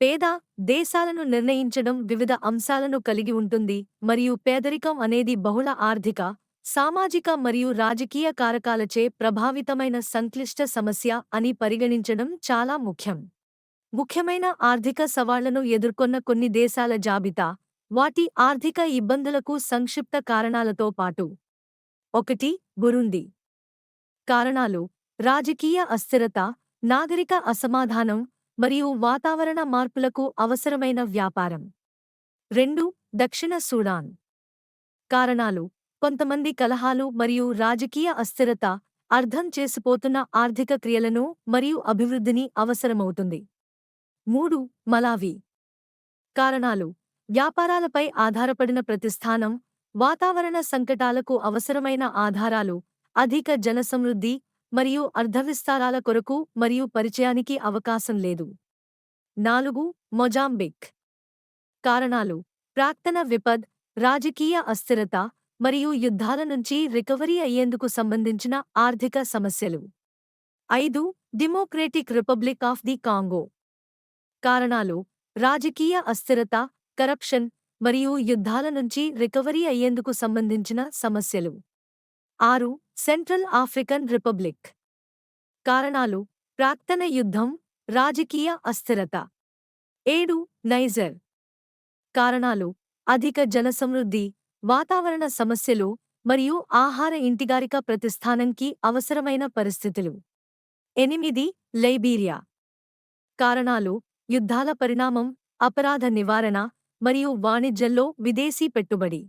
పేద దేశాలను నిర్ణయించడం వివిధ అంశాలను కలిగి ఉంటుంది మరియు పేదరికం అనేది బహుళ ఆర్థిక సామాజిక మరియు రాజకీయ కారకాలచే ప్రభావితమైన సంక్లిష్ట సమస్య అని పరిగణించడం చాలా ముఖ్యం. ముఖ్యమైన ఆర్థిక సవాళ్ళను ఎదుర్కొన్న కొన్ని దేశాల జాబితా వాటి ఆర్థిక ఇబ్బందులకు సంక్షిప్త కారణాలతో పాటు. ఒకటి బురుంది. కారణాలు రాజకీయ అస్థిరత నాగరిక అసమాధానం మరియు వాతావరణ మార్పులకు అవసరమైన వ్యాపారం. రెండు దక్షిణ సూడాన్. కారణాలు కొంతమంది కలహాలు మరియు రాజకీయ అస్థిరత అర్థం చేసిపోతున్న ఆర్థిక క్రియలను మరియు అభివృద్ధిని అవసరమవుతుంది. మూడు మలావి. కారణాలు వ్యాపారాలపై ఆధారపడిన ప్రతిస్థానం వాతావరణ సంకటాలకు అవసరమైన ఆధారాలు అధిక జనసమృద్ధి మరియు అర్ధవిస్తారాల కొరకు మరియు పరిచయానికి అవకాశం లేదు. నాలుగు మొజాంబిక్. కారణాలు. ప్రాక్తన విపద్ రాజకీయ అస్థిరత మరియు యుద్ధాల నుంచి రికవరీ అయ్యేందుకు సంబంధించిన ఆర్థిక సమస్యలు. ఐదు democratic republic of the Congo. కారణాలు. రాజకీయ అస్థిరత కరప్షన్ మరియు యుద్ధాల నుంచి రికవరీ అయ్యేందుకు సంబంధించిన సమస్యలు. ఆరు సెంట్రల్ ఆఫ్రికన్ రిపబ్లిక్. కారణాలు ప్రాక్తన యుద్ధం రాజకీయ అస్థిరత. ఏడు నైజర్. కారణాలు అధిక జనసమృద్ధి వాతావరణ సమస్యలు మరియు ఆహార ఇంటిగారిక ప్రతిస్థానంకి అవసరమైన పరిస్థితులు. ఎనిమిది లైబీరియా. కారణాలు యుద్ధాల పరిణామం అపరాధ నివారణ మరియు వాణిజ్యంలో విదేశీ పెట్టుబడి.